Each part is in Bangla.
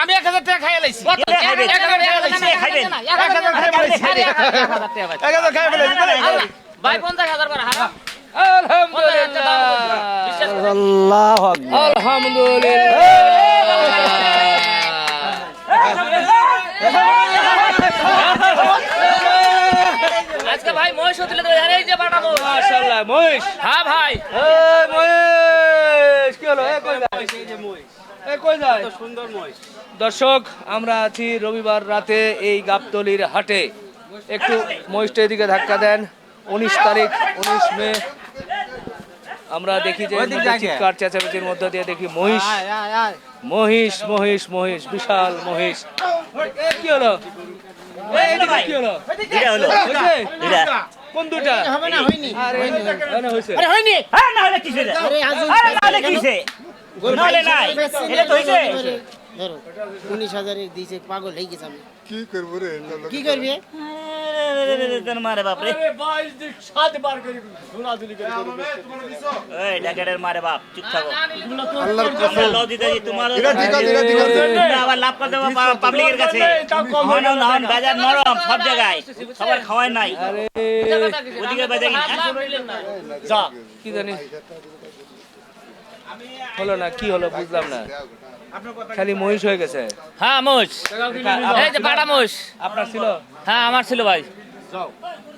আমি এক হাজার টাকা খাইয়ে লাইছি। এক হাজার টাকা খাইয়ে লাইছি। এক হাজার টাকা খাইয়ে লাইছি। এক হাজার টাকা ভাই। পঞ্চাশ হাজার করে হারাম। আলহামদুলিল্লাহ আলহামদুলিল্লাহ আজকে ভাই মহিষ তুলে দেবে। আরে এই যে বাটা মহিষ। মাশাআল্লাহ মহিষ। হ্যাঁ ভাই। এই মহেশ কি হলো? এ কই যায় এ কই মহিষ দর্শক আমরা আছি রবিবার রাতে এই গাবতলির হাটে। একটু মহিষটা এদিকে ধাক্কা দেন। উনিশ তারিখ উনিশ মে। আমরা দেখি যে চিৎকার চেঁচামেচির মধ্যে দিয়ে দেখি মহিষ। মহিষ মহিষ মহিষ বিশাল মহিষ। কি হলো? কি হলো? কোন দুটা? আরে এখানে হয়েছে? হ্যাঁ না হলে কিসে আরে না হলে কিসে না নাই এটা তো হইছে ধরো উনিশ হাজারে দিয়েছে পাগল হয়ে গেছে আমি কি করব রে কি করবি মারে বাপরে ডাকাতের মারে বাপ চুপ থাকো আল্লাহর আমরা লও দিতে দিই, তোমারও এটা ঠিক আছে এটা ঠিক আছে তোমরা আবার লাভ করতে পারো পাবলিকের কাছে হন বাজার নরম সব জায়গায় সবার খাওয়াই নাই ওদিকে বাজার কি জানি হলো না কি হলো বুঝলাম না। খালি মহিষ হয়ে গেছে। হ্যাঁ মহিষ। এই যে বাটা মহিষ। আপনার ছিল? হ্যাঁ আমার ছিল ভাই।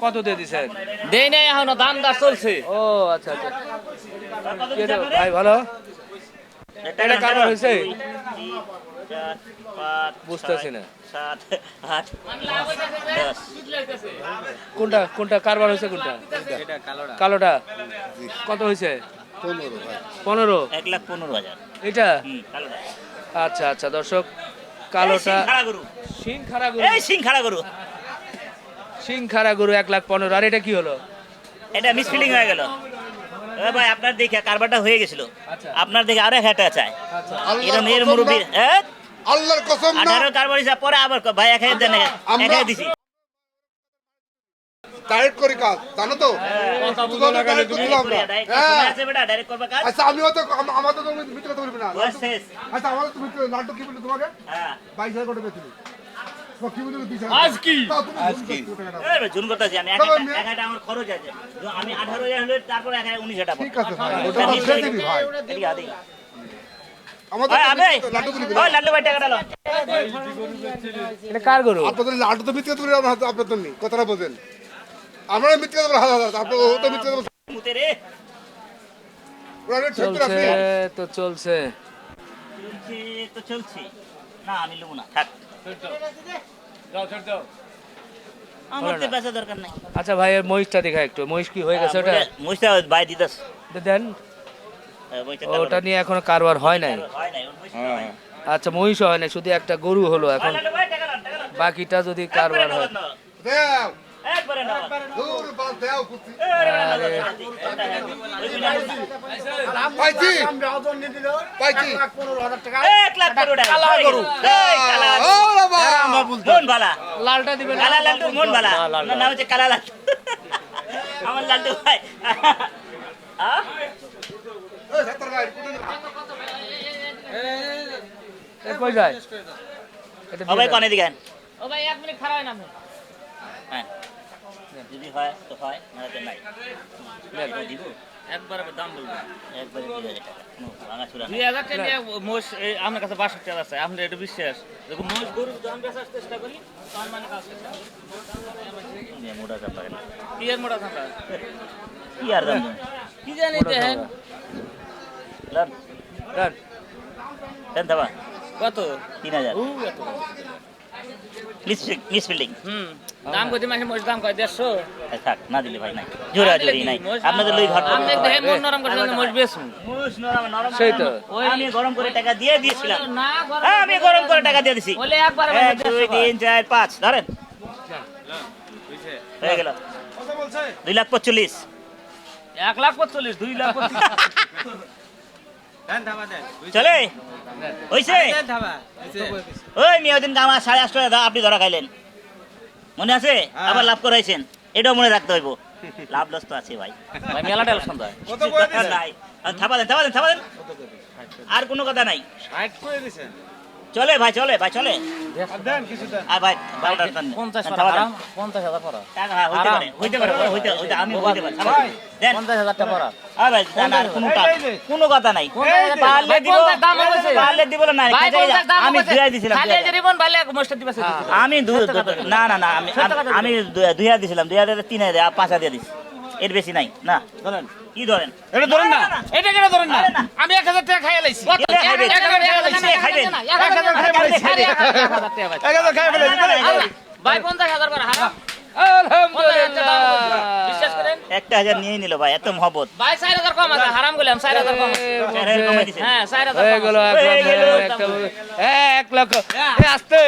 কত দিয়ে দিছেন? দেই নাই এখনও দাম দর চলছে। ও আচ্ছা আচ্ছা। ভাই ভালো? এটা কারবার হয়েছে? বুঝতেছি না। কোনটা কোনটা কারবার হয়েছে কোনটা? কালোটা। কত হয়েছে? পনেরো ভাই পনেরো? এক লাখ পনেরো হাজার। এটা? আচ্ছা আচ্ছা দর্শক কালোটা সিং খাড়া গরু সিং খারা গরু সিং খাড়া গরু এক লাখ পনেরো। আর এটা কি হলো? এটা মিসফিলিং হয়ে গেল। ভাই আপনার দেখে কারবারটা হয়ে গেছিল। আচ্ছা। আপনার দেখে আরও একটা চায়। মেয়ের কসম মুরব্বী হ্যাঁ আল্লাহর কসম কারবার পরে আবার ভাই একাই দেন একাই দিছি। ডাইরেক্ট করি কাজ জানো তো আমরা। হ্যাঁ আচ্ছা আমাদের তো মিথ্যে কথা বলবি না আচ্ছা আমাদের তুমি নাটক কি বললি তোমাকে হ্যাঁ বাইশ হাজার কোটি পেয়েছিলি আমি আমার তো আঠারো হাজার তারপরে উনিশ হাজার ঠিক আছে তো তো কার গরু আপনাদের লাটু তো বলি আমরা আপনার তো নেই কথাটা বোঝেন মিথ্যে হাজার হাজার আপনার ও তো মিথ্যে চলছে তো চলছে। চলছে তো চলছে। না আমি নেব না থাক। আচ্ছা ভাই এর মহিষটা দেখা একটু। মহিষ কি হয়ে গেছে ওটা? মুইটা বাই দিতাস। দেন। ওটা নিয়ে এখনও কারবার হয় নাই। হয় হয়। আচ্ছা মহিষ হয় নাই শুধু একটা গরু হলো এখন। ভাই। বাকিটা যদি কারবার হয়। দেও। একবারে নাও। দূর বাল দেও কুত্তি আরে, আরে ওই বিনা- পাইছি পাইছি এক লাখ করো টাকা। এই, কালা ও বাবা মন বালা লালটা দিবেন কালা লাল্টু মন বালা ওনার নাম হচ্ছে কালা লাল্টু আমার লাল্টু ভাই আহ? এই সত্তর ভাই এ কই যায় ও ভাই কনে দিকেন ও ভাই এক মিনিট খারাপ হয় না হ্যাঁ যদি হয় তো হয় না তো নাই। দিব একবার দাম বলব। একবারে দুই হাজার টাকা দুই হাজার টাকা মোষ কাছে বাষট্টি টাকা আছে আপনার এটা বিশ্বাস। দেখুন মোষ গরু দাম বেচার চেষ্টা করি তার মানে কাজ মোটা চাপ কি মোটা আর দাম কি জানি দেখেন। দাবা কত? তিন হাজার। মিস মিস বিল্ডিং হুম দাম কত মাসে মোষ দাম কয় দেড়শো? থাক না দিলে ভাই নাই। জোরা জোরি নাই। আপনাদের লই ঘর আপনি দেখেন মন নরম করছেন না, মোষ বেচুন। মুস নরম নরম সেই তো। আমি গরম করে টাকা দিয়ে দিয়েছিলাম। না হ্যাঁ, আমি গরম করে টাকা দিয়ে দিছি। বলে একবার এক দুই তিন চার পাঁচ ধরেন। হয়ে গেল। দুই লাখ পঁচল্লিশ এক লাখ পঁচল্লিশ দুই লাখ পঁচিশ চলে? হইছে? ওই মেয়েদিন আমার সাড়ে আটশো টাকা আপনি ধরা খাইলেন। মনে আছে? আবার লাভ করাইছেন। এটাও মনে রাখতে হইব। লাভ লস তো আছে ভাই। ভাই মেলা টেনশন দেয় নাই থাপা দেন থাপা দেন থাপা দেন। আর কোনো কথা নাই। ষাট করে দিছেন? চলে ভাই চলে ভাই চলে। আর ভাই। পঞ্চাশ পঞ্চাশ হাজার হইতে পারে হইতে পারে আমি হইতে পারি থাবা দেন। দেন। পঞ্চাশ হাজার টাকা পারা আর ভাই না, না, কোনো কোনো কথা নাই। পারলে দিব। পারলে দিব না আমি। দুই দিছিলাম। আমি না না না আমি আমি দুই দিছিলাম দুই হাজার তিন হাজার আর পাঁচ হাজার দিয়ে দিছি। এর বেশি নাই না ধরেন কি ধরেন এটা ধরেন না এটা কেন ধরেন না আমি এক হাজার টাকা খাইয়ে লাইছি এটা খাইবেন। এক হাজার টাকা এটা খাইয়ে খাইবেন। না, এক হাজার টাকা এক হাজার টাকা ভাই। এক হাজার খাই ফেলেছি, বলে। আরে, ভাই পঞ্চাশ হাজার করে হারাম একটা হাজার নিয়ে নিল ভাই এত মহব্বত ভাই চার হাজার কম আছে হারাম গেলাম চার হাজার কম। হ্যাঁ চার হাজার হয়ে। এক লক্ষ, আসতে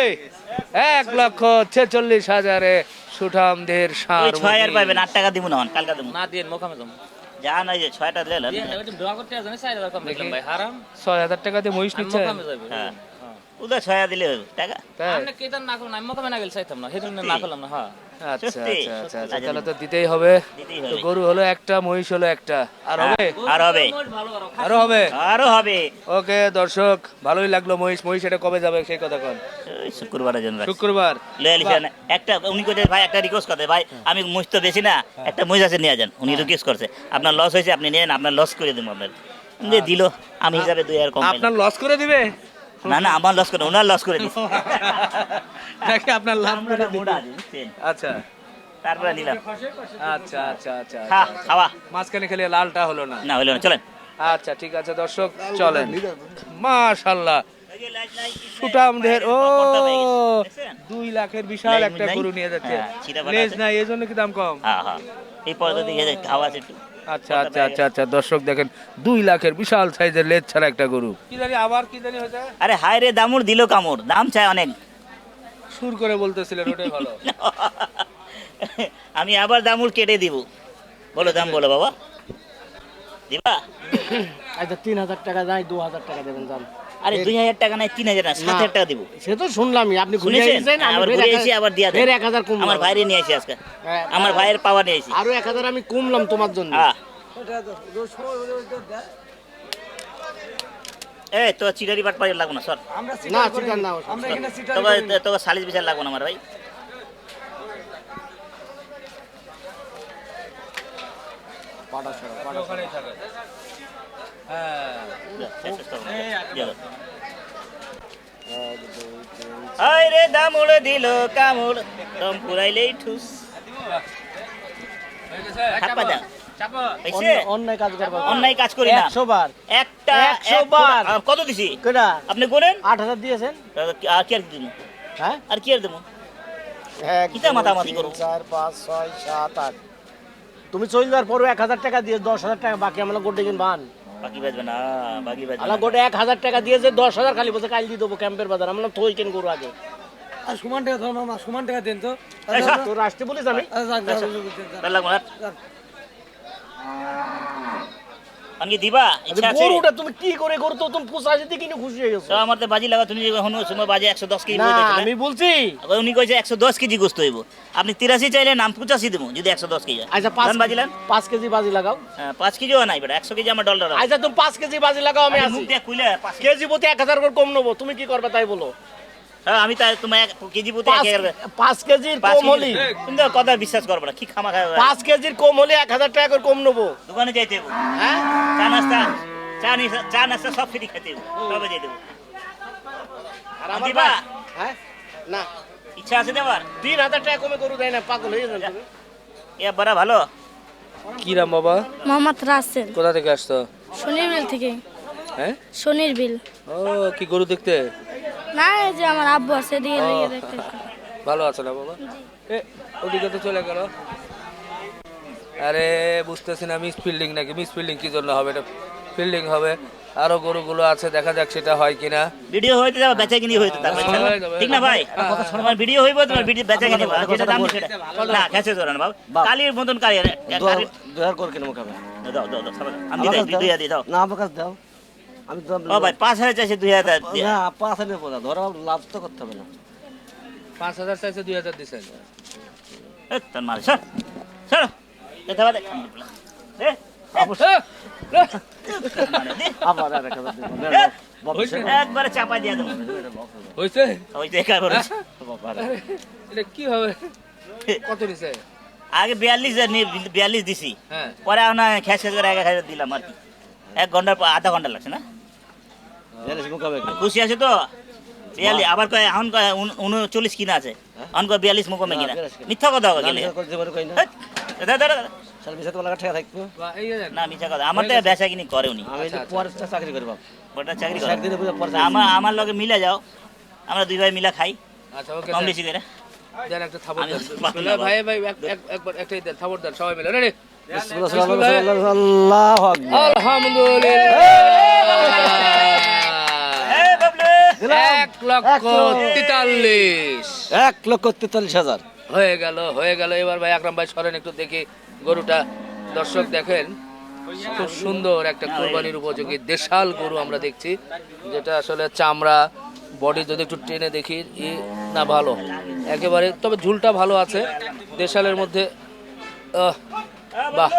এক লক্ষ ছেচল্লিশ হাজারে সুঠামদের ওই সার ছয় হাজার পাইবেন আট টাকা দিব না হন, কালকা দিব না দিয়ে মুখামে যাব যা নাই যে ছয়টা দিলেন দিয়ে না, ওই যে দোয়া করতে আসেন চার হাজার কম দেখলাম ভাই হারাম। ছয় হাজার টাকা দিয়ে মহিষ নিচ্ছে? হ্যাঁ। ছয় হাজার দিলে টাকা? আপনি না করুন আমি মুখামে না গেলে চাইতাম না সেজন্য না করলাম না হ্যাঁ। আচ্ছা আচ্ছা আচ্ছা তাহলে তো দিতেই হবে। তো গরু হলো একটা মহিষ হলো একটা। আর হবে? আর হবে। ভালো আরও হবে? আরও হবে। ওকে দর্শক ভালোই লাগল মহিষ। মহিষ এটা কবে যাবে সেই কথা কন। ওই জন্য শুক্রবার। লয়ে লিখেন একটা উনি কইছে ভাই একটা রিকোয়েস্ট করতে ভাই আমি মুজ তো বেশি না একটা মুজ আছে নিয়ে যান। উনি রিকোয়েস্ট করছে। আপনার লস হয়েছে আপনি নেন আপনার লস করে দেবো আপনার। যে দিল আমি হিসাবে দুই হাজার কম আপনার লস করে দিবে? না না আমার লস করে ওনার লস করে দিচ্ছে আপনার লাভ করে? আচ্ছা। তারপরে নিলাম। আচ্ছা আচ্ছা আচ্ছা খাওয়া। মাঝখানে খেলে লালটা হলো না। না হইল না চলেন। আচ্ছা ঠিক আছে দর্শক চলেন। মাশাল্লাহ। সুটামদের ও দুই লাখের বিশাল একটা গরু নিয়ে যাচ্ছে। হ্যাঁ, লেজ নাই এই জন্য কি দাম কম? হ্যাঁ হ্যাঁ। এই পরে দিকে খাওয়া আছে একটু। আচ্ছা আচ্ছা আচ্ছা আচ্ছা দর্শক দেখেন দুই লাখের বিশাল সাইজের লেজ ছাড়া একটা গরু। কি জানি আবার কি জানি হয়েছে? আরে হায় রে দামুর দিল কামড় দাম চাই অনেক। সুর করে বলতেছিলেন ওটাই ভালো। আমি আবার দামুর কেটে দিব। বলো দাম বলো বাবা। দিবা? আচ্ছা তিন হাজার টাকা নাই দু হাজার টাকা দেবেন যান। আরে দুই হাজার টাকা নাই তিন হাজার না সাত হাজার টাকা দিব। সে তো শুনলামই আপনি ঘুরে এসেছেন আবার ঘুরে এসে আবার দিয়া দেন। ফের এক হাজার কমলাম। আমার ভাইরে নিয়ে আসি আজকে। হ্যাঁ, আমার ভাইয়ের পাওয়া নিয়ে আসি আরও এক হাজার আমি কমলাম তোমার জন্য। হ্যাঁ এ তো চিটারি বাট পাড়ি লাগবো না সর। না চিকার না তোকে তোকে সালিশ বিচার লাগবো না আমার ভাই। আয় রে দামুড় দিল কামুড় দম পুরাইলেই ঠুস। দাও। অন্যায় কাজ করব। অন্যায় কাজ করি না। বার। একটা বার। কত দিছি? আপনি করেন আট হাজার দিয়েছেন। আর কি আর দিব? হ্যাঁ? আর কি আর দেবো? কিতা মাতামাতি করো? চার পাঁচ ছয় সাত আট। তুমি চলে যাওয়ার পরও এক হাজার টাকা দিয়ে দশ হাজার টাকা বাকি আমরা গোটে কিন বান বাকি বাজবে না বাকি বাজবে আলা গোটা এক হাজার টাকা দিয়েছে দশ হাজার খালি বসে কাল দিয়ে দেবো ক্যাম্পের বাজার। আমরা থই কেন করব আগে। আর সমান টাকা ধর মামা সমান টাকা দেন তো। রাষ্ট্রে বলে আচ্ছা। তাহলে লাগবো না। আনকি দিবা? ইচ্ছা আছে গরুটা তুমি কি করে গরু তো তুমি পুষা যেতে কিনে খুশি হয়ে গেছো। তো বাজি লাগা তুমি হনু সময় বাজে একশো দশ কেজি না আমি বলছি। উনি কইছে একশো দশ কেজি গোস্ত হইব। আপনি তিরাশি চাইলে নাম পঁচাশি দেবো যদি একশো দশ কেজি হয়। আচ্ছা পাঁচ দাম বাজিলেন পাঁচ কেজি বাজি লাগাও। হ্যাঁ, পাঁচ কেজিও নাই বেটা একশো কেজি আমার ডলার আচ্ছা তুমি পাঁচ কেজি বাজি লাগাও আমি মুখ দিয়ে পাঁচ কেজি প্রতি এক হাজার করে কম নেব। তুমি কি করবে তাই বলো? হ্যাঁ, আমি তাই তোমার এক কেজি প্রতি পাঁচ এক হাজার- পাঁচ কেজির কম হলি কেজি। তুমি তো কথা বিশ্বাস করব না কি খামা খাওয়া পাঁচ কেজির কম হলে এক হাজার টাকা করে কম নেব। দোকানে যাইতে হইব। হ্যাঁ? চা নাস্তা চা চা নাস্তা সব ফ্রি খেতে আর আমার দিবা? হ্যাঁ? না। ইচ্ছা আছে দেবার তিন হাজার টাকা কমে গরু দেয় না পাগল হয়ে যাবে। এ বড় ভালো। কি বাবা? মোহাম্মদ রাসেল। কোথা থেকে শনির থেকে। হ্যাঁ? শনির বিল ও কি গরু দেখতে? না এই যে আমার আব্বু আছে দিয়ে দেখতে ভালো আছে না বাবা এ ওদিকে তো চলে গেল। আরে বুঝতেছি না মিস ফিল্ডিং নাকি? মিস ফিল্ডিং কি জন্য হবে? এটা ফিল্ডিং হবে। আরও গরুগুলো আছে দেখা যাক সেটা হয় কিনা। ভিডিও হইতে যাবে বেচা কিনি হইতে হয়ে ঠিক না ভাই? তোমার ভিডিও হইব তোমার ভিডিও বেচা কিনি যেটা দাম সেটা। না খেছে ধরেন বাবু। কালির মতন কালি করে কেন মুখাবে দাও দাও দাও আমি দিই দুই দাও। না আমার কাছে দাও। আমি ও ভাই পাঁচ হাজার চাইছে দুই হাজার। না পাঁচ হাজার পড়া ধরো লাভ তো করতে হবে না। পাঁচ হাজার চাইছে দুই হাজার দিচ্ছেন এ, তোর মাল সর সর। এটা বাদে এ দি। আবার আর এক হাজার দেবো। দেন, এ, বাবা, হয়েছে? একবারে চাপাই দিয়ে দেবো। হয়েছে ওই দেখা করো বাবা, আর এক। এটা কি হবে? কত নিছে আগে বিয়াল্লিশ বিয়াল্লিশ দিছি। হ্যাঁ। পরে খেস করে এক হাজার দিলাম আর কি। এক ঘণ্টার পর আধা ঘণ্টা লাগছে না? খুশি আছে তো? বিয়াল্লিশ আবার কয় এখন কয় উনচল্লিশ কিনা আছে? এখন কয় বিয়াল্লিশ মুখমে কিনা? মিথ্যা কথা গেলে না, করে জীবনে কই না। হেৎ, দাঁড়া, দাঁড়া, দাঁড়া। শালা মিশাতে বলা টাকা থাকব। বা এই যে না মিথ্যা কথা। আমার লগে মিলে যাও। আমরা দুই ভাই মিলা খাই। আচ্ছা কম বেশি করে। একটা দেন। ভাই ভাই একবার একটাই দেন দেন সবাই মিলে। আলহামদুলিল্লাহ এ বাবলু এক লক্ষ তেতাল্লিশ। এক লক্ষ তেতাল্লিশ হাজার। হয়ে গেল হয়ে গেল। এবার ভাই আকরাম ভাই সরেন একটু দেখি গরুটা। দর্শক দেখেন খুব সুন্দর একটা কোরবানির উপযোগী দেশাল গরু আমরা দেখছি যেটা আসলে চামড়া বডি যদি একটু টেনে দেখি ই না ভালো। একেবারে তবে ঝুলটা ভালো আছে। দেশালের মধ্যে বাহ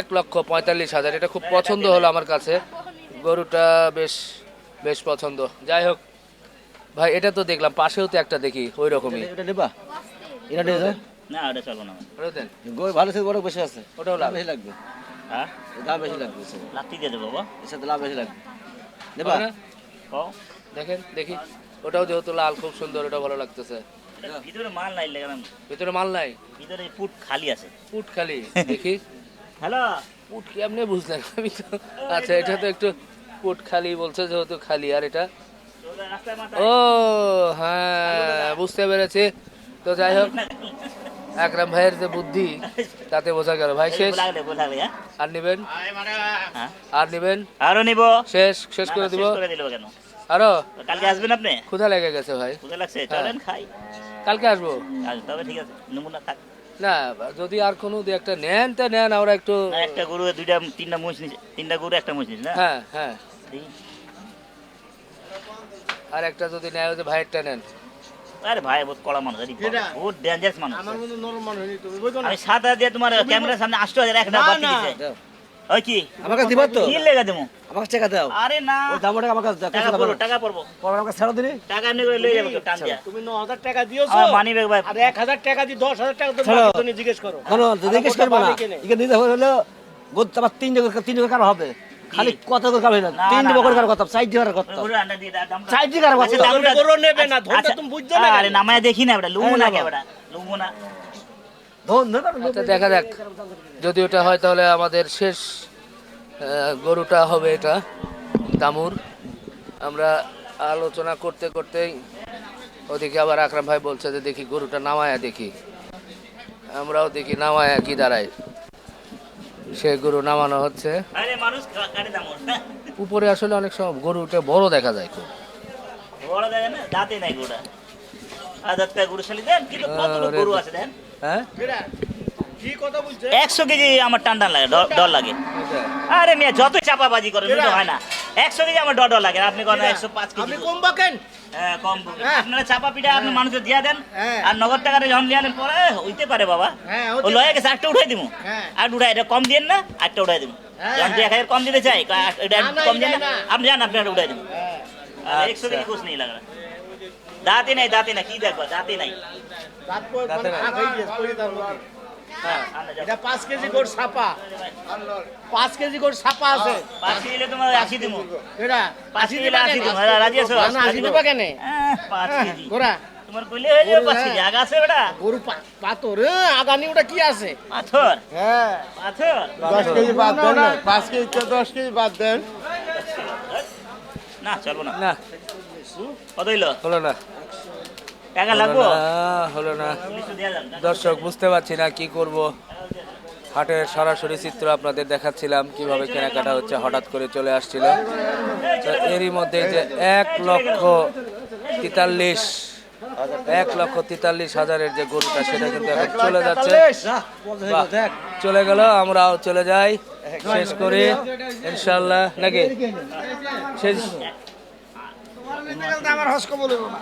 এক লক্ষ পঁয়তাল্লিশ হাজার। এটা খুব পছন্দ হলো আমার কাছে। গরুটা বেশ বেশ পছন্দ। যাই হোক ভাই এটা তো দেখলাম পাশেও তো একটা দেখি ওই রকমই এটা নেবা? এটা নিয়ে যাও। না ওটা চলবো না। ওটা দেন। গই ভালো আছে বড় বেশি আছে। ওটাও লাভ। বেশি লাগবে। হ্যাঁ? দাম বেশি লাগবে লাত্তি দিয়ে দেবো বাবা। এর সাথে লাভ বেশি লাগবে। নেবা? ও দেখেন দেখি। ওটাও যেহেতু লাল খুব সুন্দর ওটা ভালো লাগতেছে। ভিতরে মাল নাই লেগে ভিতরে মাল নাই? ভিতরে পুট খালি আছে। পুট খালি? দেখি। হ্যালো? পুট কেমনে বুঝলেন আমি তো। আচ্ছা এটা তো একটু পুট খালি বলছে যেহেতু খালি। আর এটা? ও হ্যাঁ বুঝতে পেরেছি। তো যাই হোক আকরাম ভাইয়ের যে বুদ্ধি তাতে বোঝা গেল। ভাই শেষ? হ্যাঁ? আর নিবেন? হ্যাঁ? আর নিবেন? আরও নিব। শেষ শেষ করে দিব? কেন? আরও? কালকে আসবেন আপনি? ক্ষুধা লেগে গেছে ভাই। বুঝে লাগছে চলেন খাই। কালকে আসব? তবে ঠিক আছে নমুনা থাক। না যদি আর কোনো দু একটা নেন তা নেন আমরা একটু একটা গরু দুইটা তিনটা মুছ নিছে তিনটা গরু একটা মুছ নিছে না? হ্যাঁ হ্যাঁ। আর একটা যদি নেয় ওই যে ভাইয়েরটা নেন। আরে ভাই বহুত কড়া মানুষ আরে বহুত ডেঞ্জারাস মানুষ। আমার মতো নরম মানুষ তুমি বুঝো না। আমি সাত হাজার দিয়ে তোমার ক্যামেরার সামনে আষ্ট হাজার এক হাজার বাড়তি দিছে। ওই কি? আমার কাছে দিবা তো? কি লেগে দেবো। আমাকে টাকা দাও। আরে না। ওই দাম টাকা আমার কাছে দাও টাকা কত পড়ব টাকা পড়ব। পরে আমাকে ছাড়া দিলি টাকা এমনি করে লয়ে যাব কেউ টান দিয়া। তুমি ন হাজার টাকা দিয়েছ। আমার মানি ব্যাগ ভাই। আর এক হাজার টাকা দিয়ে দশ হাজার টাকা ছাড়ো। তুমি জিজ্ঞেস করো। কেন জিজ্ঞেস করব না এখানে নিতে হলে গোদ আমার তিন জায়গা তিন জায়গা কারও হবে। খালি কত না। না, তিন বকর। কারও কথা সাইড দিবার কথা। গরু আন্ডা দিয়ে দাম সাইড দিবার কথা। আচ্ছা, দামটা- গরু নেবে না ধরতে আচ্ছা, তুমি বুঝছ না আরে নামায় দেখি না বেটা লুমু না। কে বেটা লুমু না। আচ্ছা দেখা যাক। যদি ওটা হয় তাহলে আমাদের শেষ আহ, গরুটা হবে এটা দামুর। আমরা আলোচনা করতে করতেই ওদিকে আবার আকরাম ভাই বলছে যে দেখি গরুটা নামায়া দেখি। আমরাও দেখি নামায়া কি দাঁড়ায়। সে গরু নামানো হচ্ছে। আরে। উপরে আসলে অনেক সময় গরুটা বড় দেখা যায় খুব। বড় দেখে না দাঁতে নাই গরুটা। গরু গরু হ্যাঁ? কি কথা বলছে? একশো কেজি আমার টান টান লাগে ডর- ডর লাগে। আরে মেয়ে যতই চাপাবাজি করেন হয় না। একশো কেজি আমার ডর ডর লাগে আপনি করেন একশো পাঁচ কেজি কম বাকেন। কম আপনারা চাপা পিঠা আপনি মানুষের দিয়া দেন হ্যাঁ। আর নগদ টাকাটা যখন দিয়ে পরে হইতে পারে বাবা। হ্যাঁ, ও লয়ে গেছে একটা উঠাই দিব হ্যাঁ। আর উঠাই এটা কম দিন না একটা উঠাই দিব হ্যাঁ, যখন এক হাজার কম দিতে চাই না, না, কম দেন না। না। আপনি জান আপনি একটা উঠাই দিব একশো কুছ নেই লাগা দাঁতে নাই দাঁতে নাই কি দেখবা দাঁতে নাই। হ্যাঁ। এটা পাঁচ কেজি গোট ছাপা। পাঁচ কেজি গোট ছাপা আছে। পাঁচ কেজি দিলে তোমার আশি দিব এটা পাঁচ কেজি দিলে আশি দিব হ্যাঁ, রাজি আছো? না, আশি দেবা কেন? হ্যাঁ, পাঁচ কেজি। গোরা। তোমার কইলে হয়ে যাবে পাঁচ কেজি। আগা আছে বেটা। গরু পাথর এ, আগানি ওটা কি আছে? পাথর? হ্যাঁ। পাথর? কেজি বাদ দেন। না। পাঁচ কেজি তো দশ কেজি বাদ দেন। না চলবো না। না। কত হইল? হলো না। টাকা হলো লাগবো? না হলো। দর্শক বুঝতে পারছি না কি করব। হাটের সরাসরি চিত্র আপনাদের দেখাচ্ছিলাম কীভাবে কেনাকাটা হচ্ছে হঠাৎ করে চলে আসছিল। তো এরই মধ্যে যে এক লক্ষ তেতাল্লিশ এক লক্ষ তেতাল্লিশ হাজারের যে গরুটা সেটা কিন্তু এখন চলে যাচ্ছে। চলে গেল আমরাও চলে যাই। শেষ করি ইনশাল্লাহ নাকি? শেষ আমার হস্ক বলব না।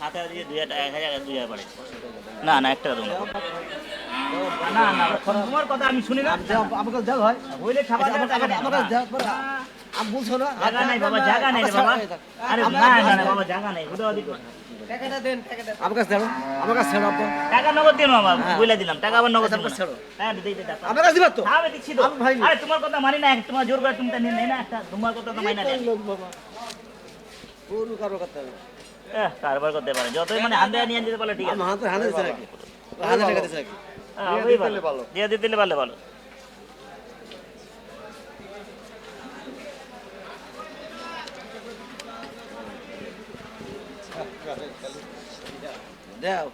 সাত হাজার দিয়ে দুই হাজার এক হাজার দুই হাজার বাড়ে। না না একটা না না না তোমার কথা আমি শুনি না। আমার দেওয়া হয় হইলে খাবার টাকা নেই আমার দেওয়া আমি বলছো না। জায়গা নাই বাবা জায়গা নাই বাবা। আরে না না না বাবা জায়গা নাই ওটা ওদিকে আমার কাছে দেবো আমার কাছে ছেড়ো টাকা নগদ দিন বাবা বলে দিলাম। টাকা আবার নগদ আমার না। ছাড়ো। হ্যাঁ দিই দিই টাকা আমার কাছে দিবা তো? আমি দিচ্ছি তো। ভাই আরে তোমার কথা মানি না তোমার জোর করে তুমি তা নেই না একটা তোমার কথা তো মাইনা দেন লোক বাবা। গরু কারও করতে হবে এহ, কারবার করতে পারে। যতই মানে হাতে নিয়ে যেতে পারলে ঠিক আছে। হাতে হাতে হাতে টাকা হ্যাঁ, ওই ভালো। দিয়ে দিতে দিলে পারলে ভালো। দাও।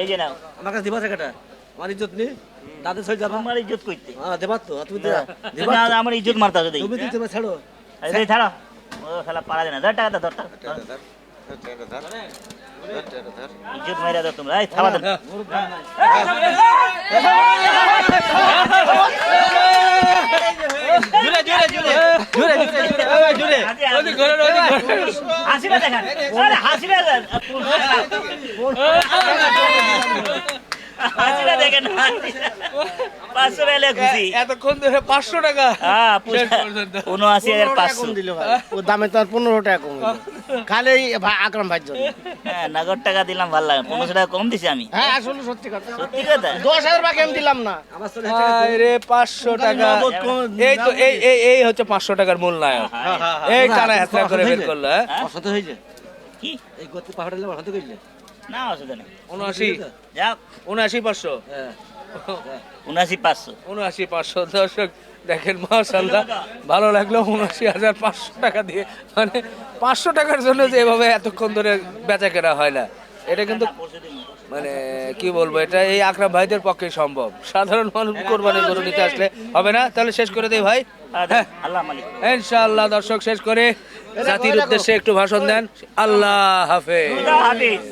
এই যে নাও। আমার কাছে দিবা টাকাটা আমার ইজ্জত নেই। দাদা সই যাবা। আমার ইজ্জত করতে হ্যাঁ দেবা তো তুমি দিবা। দিবা না, আমার ইজ্জত মারতে তুমি দিতে ছাড়ো। এই ছাড়ো। ও খেলা পারা যায় না। ধর টাকা ধর। টাকা ইজ্জত মাইরা দাও তোমরা এই থাবা দেন হাসিটা দেখান আরে হাসিটা দেখেন পাঁচশো টাকা খুশি। এতক্ষণ ধরে পাঁচশো টাকা। হ্যাঁ উনআশি হাজার পাঁচশো। দিল ও দামে তো আর পনেরো টাকা কম খালি এই ভাই জন্য। হ্যাঁ নগদ টাকা দিলাম ভালো লাগে পনেরোশো টাকা কম দিছি আমি। হ্যাঁ আসলে সত্যি কথা। সত্যি কথা? দশ হাজার বাকি আমি দিলাম না। আমার চল্লিশ টাকা রে পাঁচশো টাকা। এই তো এই এই এই হচ্ছে পাঁচশো টাকার মূল্যায়ন এই টানা করে বের করল হ্যাঁ? হয়েছে কি? এই গতি পাহাড়ে অসত করলে না অসুবিধা নেই। উনআশি। যাক। উনআশি পাঁচশো। হ্যাঁ উনআশি পাঁচশো। উনআশি পাঁচশো দর্শক দেখেন মাশাল্লাহ ভালো লাগল উনআশি হাজার পাঁচশো টাকা দিয়ে। মানে পাঁচশো টাকার জন্য যে এভাবে এতক্ষণ ধরে বেচা কেনা হয় না। এটা কিন্তু মানে কি বলব এটা এই আকরাম ভাইদের পক্ষে সম্ভব। সাধারণ মানুষ কোরবানি গরু নিতে আসলে হবে না। তাহলে শেষ করে দেই ভাই। হ্যাঁ। ইনশাআল্লাহ দর্শক শেষ করে জাতির উদ্দেশ্যে একটু ভাষণ দেন। আল্লাহ হাফেজ। হাফিজ।